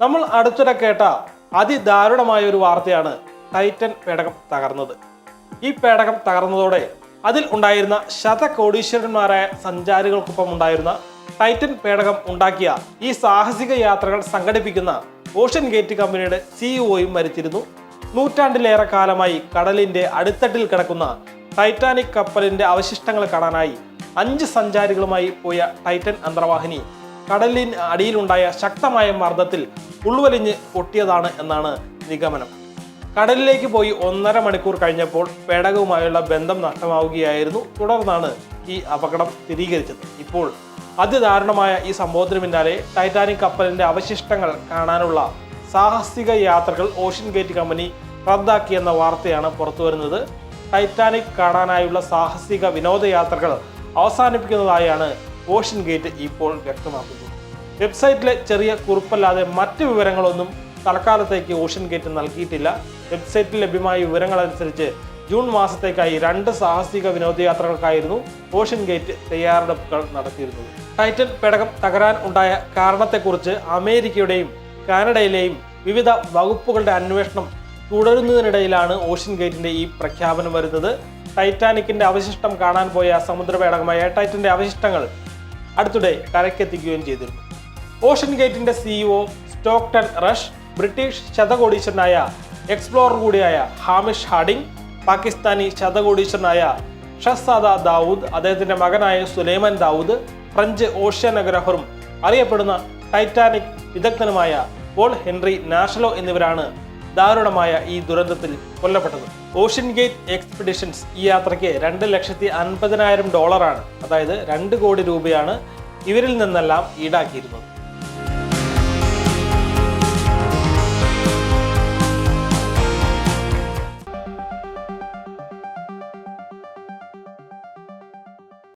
നമ്മൾ അടുത്തിടെ കേട്ട അതിദാരുണമായ ഒരു വാർത്തയാണ് ടൈറ്റൻ പേടകം തകർന്നത്. ഈ പേടകം തകർന്നതോടെ അതിൽ ഉണ്ടായിരുന്ന ശതകോടീശ്വരന്മാരായ സഞ്ചാരികൾക്കൊപ്പം ഉണ്ടായിരുന്ന ടൈറ്റൻ പേടകം ഉണ്ടാക്കിയ ഈ സാഹസിക യാത്രകൾ സംഘടിപ്പിക്കുന്ന ഓഷ്യൻ ഗേറ്റ് കമ്പനിയുടെ സിഇഒയും മരിച്ചിരുന്നു. നൂറ്റാണ്ടിലേറെ കാലമായി കടലിന്റെ അടിത്തട്ടിൽ കിടക്കുന്ന ടൈറ്റാനിക് കപ്പലിന്റെ അവശിഷ്ടങ്ങൾ കാണാനായി അഞ്ച് സഞ്ചാരികളുമായി പോയ ടൈറ്റൻ അന്തർവാഹിനി കടലിന് അടിയിലുണ്ടായ ശക്തമായ മർദ്ദത്തിൽ ഉൾവലിഞ്ഞ് പൊട്ടിയതാണ് എന്നാണ് നിഗമനം. കടലിലേക്ക് പോയി ഒന്നര മണിക്കൂർ കഴിഞ്ഞപ്പോൾ പേടകവുമായുള്ള ബന്ധം നഷ്ടമാവുകയായിരുന്നു. തുടർന്നാണ് ഈ അപകടം സ്ഥിരീകരിച്ചത്. ഇപ്പോൾ അതിദാരുണമായ ഈ സംഭവത്തിന് പിന്നാലെ ടൈറ്റാനിക് കപ്പലിന്റെ അവശിഷ്ടങ്ങൾ കാണാനുള്ള സാഹസിക യാത്രകൾ ഓഷ്യൻ ഗേറ്റ് കമ്പനി റദ്ദാക്കിയെന്ന വാർത്തയാണ് പുറത്തുവരുന്നത്. ടൈറ്റാനിക് കാണാനായുള്ള സാഹസിക വിനോദയാത്രകൾ അവസാനിപ്പിക്കുന്നതായാണ് ഓഷ്യൻ ഗേറ്റ് ഇപ്പോൾ വ്യക്തമാക്കുന്നു. വെബ്സൈറ്റിലെ ചെറിയ കുറിപ്പല്ലാതെ മറ്റ് വിവരങ്ങളൊന്നും തൽക്കാലത്തേക്ക് ഓഷൻ ഗേറ്റ് നൽകിയിട്ടില്ല. വെബ്സൈറ്റിൽ ലഭ്യമായ വിവരങ്ങൾ അനുസരിച്ച് ജൂൺ മാസത്തേക്കായി രണ്ട് സാഹസിക വിനോദയാത്രകൾക്കായിരുന്നു ഓഷൻ ഗേറ്റ് തയ്യാറെടുപ്പുകൾ നടത്തിയിരുന്നത്. ടൈറ്റൻ പേടകം തകരാൻ ഉണ്ടായ കാരണത്തെക്കുറിച്ച് അമേരിക്കയുടെയും കാനഡയിലെയും വിവിധ വകുപ്പുകളുടെ അന്വേഷണം തുടരുന്നതിനിടയിലാണ് ഓഷൻ ഗേറ്റിന്റെ ഈ പ്രഖ്യാപനം വരുന്നത്. ടൈറ്റാനിക്കിന്റെ അവശിഷ്ടം കാണാൻ പോയ സമുദ്ര പേടകമായ ടൈറ്റന്റെ അവശിഷ്ടങ്ങൾ അടുത്തിടെ കരക്കെത്തിക്കുകയും ചെയ്തിരുന്നു. ഓഷൻ ഗേറ്റിന്റെ സിഇഒ സ്റ്റോക്ടൺ റഷ് ബ്രിട്ടീഷ് ശതകോടീശ്വരനായ എക്സ്പ്ലോറർ കൂടിയായ ഹാമിഷ് ഹാഡിംഗ് പാകിസ്ഥാനി ശതകോടീശ്വരനായ ഷസാദ ദാവൂദ് അദ്ദേഹത്തിന്റെ മകനായ സുലൈമാൻ ദാവൂദ് ഫ്രഞ്ച് ഓഷ്യാനഗ്രഹറും അറിയപ്പെടുന്ന ടൈറ്റാനിക് വിദഗ്ധനുമായ പോൾ ഹെൻറി നാഷലോ എന്നിവരാണ് ദാരുണമായ ഈ ദുരന്തത്തിൽ കൊല്ലപ്പെട്ടത്. ഓഷ്യൻ ഗേറ്റ് എക്സ്പെഡിഷൻസ് ഈ യാത്രയ്ക്ക് രണ്ട് ലക്ഷത്തി അൻപതിനായിരം ഡോളറാണ് അതായത് രണ്ട് കോടി രൂപയാണ് ഇവരിൽ നിന്നെല്ലാം ഈടാക്കിയിരുന്നത്.